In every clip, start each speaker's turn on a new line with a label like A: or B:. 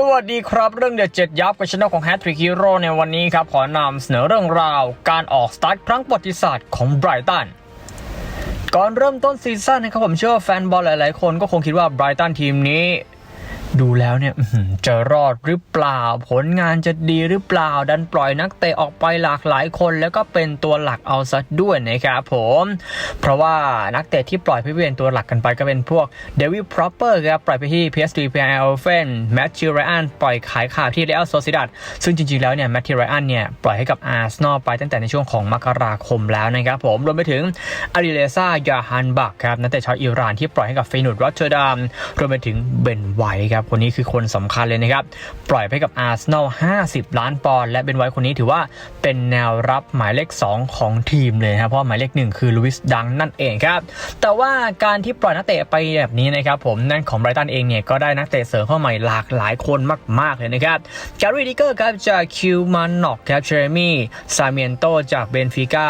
A: สวัสดีครับเรื่องเดือดเจ็ดยับกับช anel ของแฮตทริกฮีโร่ในวันนี้ครับ ขอนำเสนอเรื่องราว การออกสตาร์ทครั้งประวัติศาสตร์ของไบรตันก่อนเริ่มต้นซีซั่นนะครับผมเชื่อว่าแฟนบอลหลาย ๆ คนก็คงคิดว่าไบรตันทีมนี้ ดูแล้วเนี่ยอื้อหือจะรอดหรือเปล่า ผลงานจะดีหรือเปล่า ดันปล่อยนักเตะออกไปหลากหลายคน แล้วก็เป็นตัวหลักเอาซะด้วยนะครับผม เพราะว่านักเตะที่ปล่อยไปเป็นตัวหลักกันไปก็เป็นพวกเดวิดพรอปเปอร์ครับปล่อยไปที่ PSG p l f e n แมทธิวไรอันปล่อยขายข่าวที่เรอัลโซซิดัดซึ่งจริงๆแล้วเนี่ยแมทธิวไรอันเนี่ยปล่อยให้กับอาร์เซนอลไปตั้งแต่ในช่วงของมกราคมแล้วนะครับผมรวมไปถึงอาริเลซ่ายาฮันบักครับนักเตะชาวอิหร่านที่ปล่อยให้กับเฟนูดรอตเตอร์ดัมรวมไปถึงเบนไวท์ครับ คนนี้คือคนสำคัญเลยนะครับ ปล่อยไปกับอาร์เซนอล 50 ล้านปอนด์และเบนไวท์คนนี้ถือว่าเป็นแนวรับหมายเลข 2 ของทีมเลยนะครับเพราะหมายเลข 1 คือลุวิสดังนั่นเองครับ แต่ว่าการที่ปล่อยนักเตะไปแบบนี้นะครับผมนั่นของไบรตันเองเนี่ยก็ได้นักเตะเสริมเข้าใหม่หลากหลายคนมาก ๆ เลยนะครับแกรี่ดิเกอร์ครับจากคิวมานนอกครับเชรมี่ซาเมียนโตจากเบนฟิก้า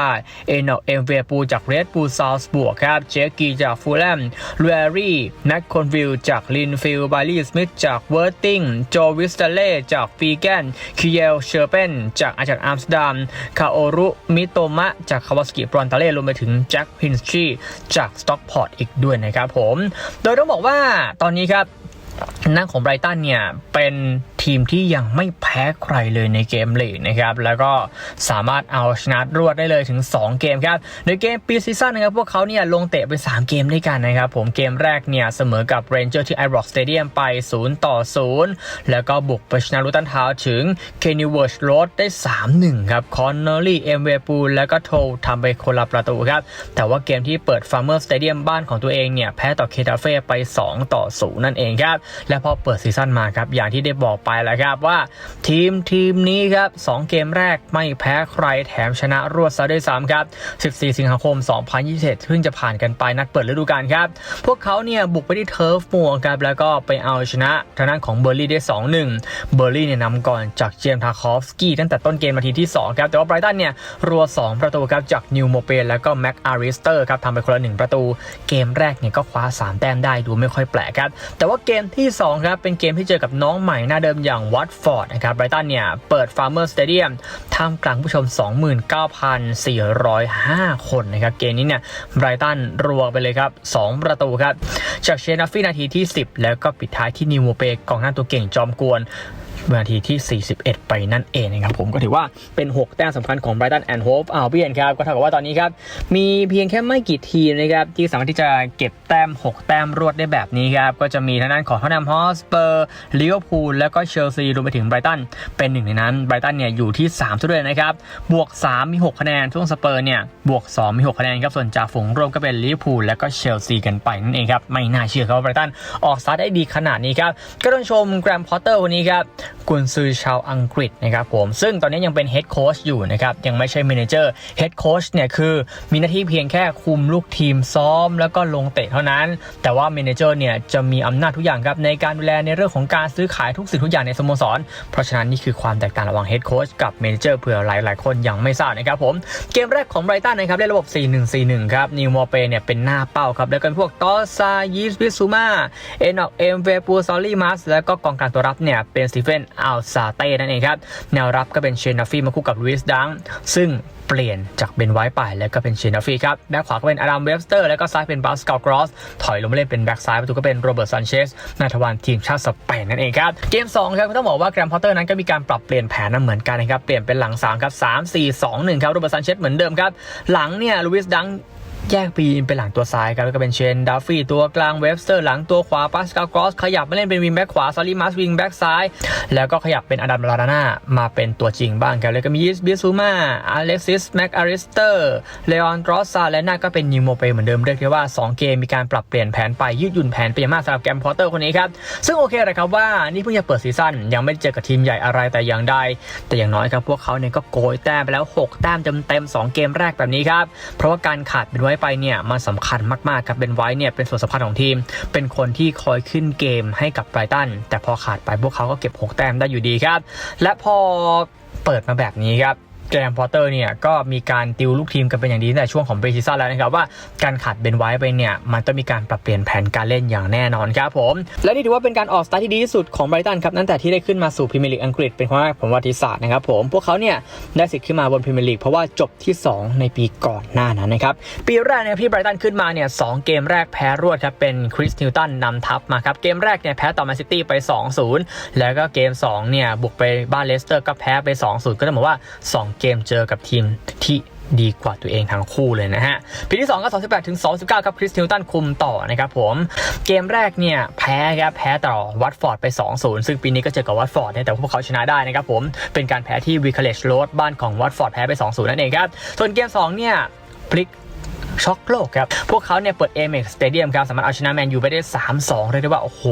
A: เอนอกเอ็มเวปูจากเรดบูลซาวส์บวกครับเจคกีจากฟูลแลมลูเอรี่แม็กคอนวิลจากลินฟิลบาลีสมิธจากเวอร์ติงโจวิสเตเล่จากฟีแกนคิเอลเชอร์เปนจากอาจากอัมสเตอร์ดัมคาโอรุมิโตมะจากคาวาสกิบรอนตาเล่รวมไปถึงแจ็คพินสชีจากสต็อกพอร์ตอีกด้วยนะครับผม โดยต้องบอกว่าตอนนี้ครับ นั่งของไบรตันเนี่ยเป็น ทีมที่ยังไม่แพ้ใครเลยในเกมลีกนะครับ แล้วก็สามารถเอาชนะรวดได้เลยถึง 2 เกมครับในเกมปีซีซั่นนะครับ พวกเขาเนี่ยลงเตะไป 3 เกมด้วยกันนะครับ ผมเกมแรกเนี่ยเสมอกับเรนเจอร์ที่ไอร็อกสเตเดียมไป 0 ต่อ 0 แล้วก็บุกไปชนะลูตันทาวน์ถึงเคนิเวิร์ชโรดได้ 3-1 ครับ คอนเนอรี่ เอ็มเวปูลแล้วก็โททำไปคนละประตูครับ แต่ว่าเกมที่เปิดฟาร์เมอร์สเตเดียมบ้านของตัวเองเนี่ยแพ้ต่อเคทาเฟ่ไป 2 ต่อ 0 นั่นเองครับ และพอเปิดซีซั่นมาครับ อย่างที่ได้บอกไปแล้วครับว่าทีมทีมนี้ครับ2เกมแรกไม่แพ้ใครแถมชนะรวดซะด้วยซ้ำครับ 14 สิงหาคม 2021เพิ่งจะผ่านกันไปนัดเปิดฤดูกาลครับ พวกเขาเนี่ยบุกไปที่เทิร์ฟมัวครับแล้วก็ไปเอาชนะทางด้านของเบอร์ลี่ได้ 2-1 เบอร์ลี่เนี่ยนำก่อนจากเจมส์ทาคอฟสกี้ตั้งแต่ต้นเกมนาทีที่ 2 ครับ แต่ว่าไบรตันเนี่ยรัว 2 ประตูครับจากนิวโมเปนแล้วก็แม็กอาริสเตอร์ครับทำไปคนละ 1 ประตู เกมแรกเนี่ยก็คว้า 3 แต้มได้ดูไม่ค่อยแปลกครับ แต่ว่าเกมที่ 2 ครับ เป็นเกมที่เจอกับน้องใหม่หน้าเดิมอย่างวัตฟอร์ดนะครับไบรตันเนี่ยเปิดฟาร์เมอร์สเตเดียมท่ามกลางผู้ชม 29,405 คนนะครับเกมนี้เนี่ยไบรตันรัวไปเลยครับ 2 ประตูครับ จากเชนอฟี่นาทีที่ 10 แล้วก็ปิดท้ายที่นิวโมเปกองหน้าตัวเก่งจอมกวน นาทีที่ 41 ไปนั่นเองนะครับผมก็ถือว่าเป็น 6 แต้มสำคัญของ Brighton and Hove Albion ครับก็เท่ากับว่าตอนนี้ครับ มีเพียงแค่ไม่กี่ทีมนะครับ ที่สามารถที่จะเก็บแต้ม 6 แต้มรวดได้แบบนี้ครับ ก็จะมีทางด้านของทอตแนมฮอสเปอร์ลิเวอร์พูลแล้วก็เชลซีรวมไปถึงไบรตันเป็นหนึ่งในนั้นไบรตันเนี่ยอยู่ที่3ซะด้วยนะครับบวก 3 มี 6 คะแนนช่วงสเปอร์เนี่ยบวก 2 มี 6 คะแนนครับส่วนจ่าฝูงรวมก็เป็นลิเวอร์พูลแล้วก็เชลซีกันไปนั่นเองครับไม่น่าเชื่อครับว่าไบรตันออกสตาร์ทได้ดีขนาดนี้ครับก็ต้องชมแกรมพอตเตอร์วันนี้ครับ กุนซือชาวอังกฤษนะครับผมซึ่งตอนนี้ยังเป็นเฮดโค้ชอยู่นะครับยังไม่ใช่เมนเจอร์เฮดโค้ชเนี่ยคือมีหน้าที่เพียงแค่คุมลูกทีมซ้อม แล้วก็ลงเตะเท่านั้น แต่ว่าเมนเจอร์เนี่ยจะมีอำนาจทุกอย่างครับในการดูแลในเรื่องของการซื้อขายทุกสิ่งทุกอย่างในสโมสร เพราะฉะนั้นนี่คือความแตกต่างระหว่างเฮดโค้ชกับเมนเจอร์เผื่อหลาย ๆ คนยังไม่ทราบนะครับผมเกมแรกของไบรตันนะครับเล่นระบบ 4-1-4-1 ครับนิวมอเปเนี่ยเป็นหน้าเป้าครับแล้วก็พวกตอซายิสบิซูมาเอนอกเอ็มเวปูซอลลี่มัสแล้วก็กองกลางตัวรับเนี่ยเป็นสตีเฟนอัลซาเต้นั่นเองครับแนวรับก็เป็นเชนนาฟีมาคู่กับลุยส์ดังซึ่งเปลี่ยนจากเบนไวท์ไปแล้วก็เป็นเชนนาฟีครับแบ็คขวาก็เป็นอารัมเวสเตอร์แล้วก็ซ้ายเป็นบาสกาลกรอส ถอยลงมาเล่นเป็นแบ็คซ้ายประตูก็เป็นโรเบิร์ตซันเชสนาทวานทีมชาติสเปนนั่นเองครับ เกม 2 ครับต้องบอกว่าแกรมพอตเตอร์นั้นก็มีการปรับเปลี่ยนแผนนั้นเหมือนกันนะครับ เปลี่ยนเป็นหลัง 3 ครับ 3 4 2 1 ครับโรเบิร์ตซันเชสเหมือนเดิมครับ หลังเนี่ยลุยส์ดัง แยกปีนเป็นหลังตัวซ้ายครับแล้วก็เป็นเชนดัฟฟี่ตัวกลางเวฟสเตอร์หลังตัวขวาปาสกาลกรอสขยับมาเล่นเป็นวิงแบ็กขวาซาลิมัสวิงแบ็กซ้าย แล้วก็ขยับเป็นอดัมลาดาน่ามาเป็นตัวจริงบ้างครับแล้วก็มียิสบิซูมาอเล็กซิสแม็กอาริสเตอร์เลออนดรอสซาและน่าก็เป็นนิวโมเปเหมือนเดิมเรียกได้ว่า 2 เกมมีการปรับเปลี่ยนแผนไปยืดหยุ่นแผนไปอย่างมากสำหรับแกมพอตเตอร์คนนี้ครับซึ่งโอเคเลยครับว่านี่เพิ่งจะเปิดซีซั่นยังไม่ได้เจอกับทีมใหญ่อะไรแต่อย่างใดแต่อย่างน้อยครับพวกเขาเนี่ยก็โกยแต้มไปแล้ว 6 แต้มเต็มๆ2เกมแรกแบบนี้ครับเพราะว่าการขาดเป็นไว้ไปเนี่ยมันสำคัญมากๆครับเบนไว้เนี่ยเป็นส่วนสำคัญของทีม เป็นคนที่คอยขึ้นเกมให้กับไบรตันแต่พอขาดไปพวกเขาก็เก็บ 6 แต้มได้อยู่ดีครับ และพอเปิดมาแบบนี้ครับ แกรมพอตเตอร์เนี่ยก็มีการติวลูกทีมกันเป็นอย่างดีตั้งแต่ช่วงของเบรซิซ่าแล้วนะครับว่าการขาดเบนไว้ไปเนี่ยมันต้องมีการปรับเปลี่ยนแผนการเล่นอย่างแน่นอนครับผม และนี่ถือว่าเป็นการออกสตาร์ทที่ดีที่สุดของไบรตันครับตั้งแต่ที่ได้ขึ้นมาสู่พรีเมียร์ลีกอังกฤษเป็นครั้งแรกของประวัติศาสตร์นะครับผมพวกเขาเนี่ยได้สิทธิ์ขึ้นมาบนพรีเมียร์ลีกเพราะว่าจบที่ 2 ในปีก่อนหน้านั้นนะครับปีแรกเนี่ยพี่ไบรตันขึ้นมาเนี่ยสองเกมแรกแพ้รวดครับเป็นคริสนิวตันนำทัพมาครับเกมแรกเนี่ยแพ้ต่อแมนซิตี้ไป 2-0 แล้วก็เกม2เนี่ยบุกไปบ้านเลสเตอร์ก็แพ้ไป 2-0 ก็ต้องบอกว่า 2เกมเจอกับทีมที่ดีกว่าตัวเองทั้งคู่เลยนะฮะปีที่2ก็28ถึง29 ครับคริสติลตันคุมต่อนะครับผม เกมแรกเนี่ยแพ้ครับแพ้ต่อวัตฟอร์ดไป 2-0 ซึ่งปีนี้ก็เจอกับวัตฟอร์ดเนี่ยแต่ว่าพวกเขาชนะได้นะครับผมเป็นการแพ้ที่วิคเลชโรดบ้านของวัตฟอร์ดแพ้ไป 2-0 นั่นเองครับ ส่วนเกม 2 เนี่ยพลิก ช็อกโลกครับ พวกเขาเนี่ยเปิด Amex Stadium ครับ สามารถเอาชนะแมนยูไปได้ 3-2 เรียกได้ว่า โอ้โห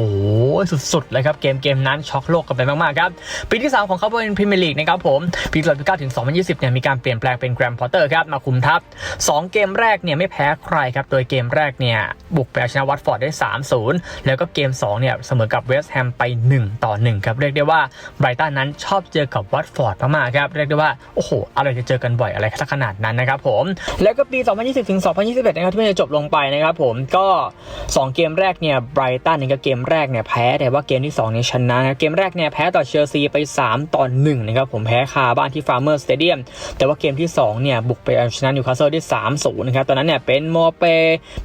A: สุดๆ เลยครับ เกมเกมนั้นช็อกโลกกันไปมากๆ ครับ ปีที่ 3 ของเขาเป็นพรีเมียร์ลีกนะครับผม ปี2019ถึง2020เนี่ยมีการเปลี่ยนแปลงเป็นแกรมพอตเตอร์ครับ มาคุมทัพ2เกมแรกเนี่ยไม่แพ้ใครครับ โดยเกมแรกเนี่ยบุกไปเอาชนะวัตฟอร์ดได้ 3-0 แล้วก็เกม2เนี่ยเสมอกับเวสต์แฮมไป 1 ต่อ 1 ครับเรียกได้ว่าไบรตันนั้นชอบเจอกับวัตฟอร์ดมากๆครับเรียกได้ว่าโอ้โหอะไรจะเจอกันบ่อยอะไรขนาดนั้นนะครับผมแล้วก็ปี 2020ถึง2021 นะครับที่มันจะจบลงไปนะครับผมก็ 2 เกมแรกเนี่ยไบรตันเนี่ยก็เกมแรกเนี่ยแพ้แต่ว่าเกมที่2เนี่ยชนะนะเกมแรกเนี่ยแพ้ต่อเชลซีไป 3 ต่อ1นะครับผมแพ้คาบ้านที่ฟาร์เมอร์สเตเดียมแต่ว่าเกมที่2เนี่ยบุกไปเอาชนะนิวคาสเซิลได้3-0นะครับตอนนั้นเนี่ยเป็นโมเป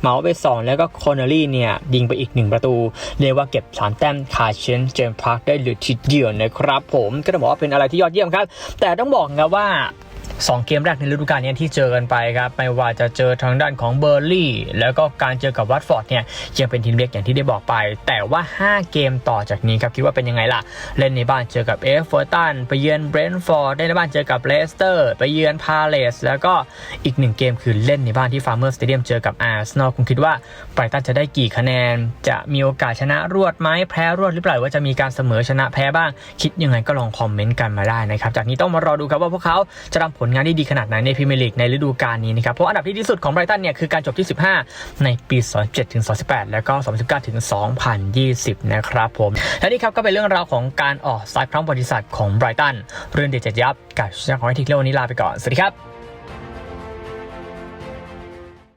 A: เหมาไป 2 แล้วก็คอนเนอรี่เนี่ยยิงไปอีก 1 ประตู เรียกว่าเก็บสามแต้มคาเชนเจมส์พาร์คได้เหลือทีเดียวนะครับผมก็ต้องบอกว่าเป็นอะไรที่ยอดเยี่ยมครับแต่ต้องบอกนะว่า 2 เกมแรกในฤดูกาลนี้ที่เจอกันไปครับไม่ว่าจะเจอทางด้านของเบอร์ลี่แล้วก็การเจอกับวัตฟอร์ดเนี่ยยังเป็นทีมเล็กอย่างที่ได้บอกไป แต่ว่า 5 เกมต่อจากนี้ครับคิดว่าเป็นยังไงล่ะ เล่นในบ้านเจอกับเอฟเวอร์ตันไปเยือนเบรนท์ฟอร์ดได้ในบ้านเจอกับเลสเตอร์ ไปเยือนพาเลสแล้วก็อีกหนึ่งเกมคือเล่นในบ้านที่ฟาร์เมอร์สเตเดียมเจอกับอาร์เซนอลคุณคิดว่าไบรตันจะได้กี่คะแนน จะมีโอกาสชนะรวดไหมแพ้รวดหรือเปล่าว่าจะมีการเสมอชนะแพ้บ้าง คิดยังไงก็ลองคอมเมนต์กันมาได้นะครับจากนี้ต้องมารอดูครับว่าพวกเขาจะทำผลงานที่ดีขนาดไหนในพรีเมียร์ลีกในฤดูกาลนี้นะครับเพราะอันดับที่ดีสุดของไบรตันเนี่ยคือการจบที่ 15 ในปี 2007ถึง2018 แล้วก็ 2019ถึง2020 นะครับผมและนี่ครับก็เป็นเรื่องราวของการออกสายครั้งประวัติศาสตร์ของไบรตันเรื่องเด็ดเจ็ดยับกับช่องของไอทิกเลวันนี้ลาไปก่อนสวัสดีครับ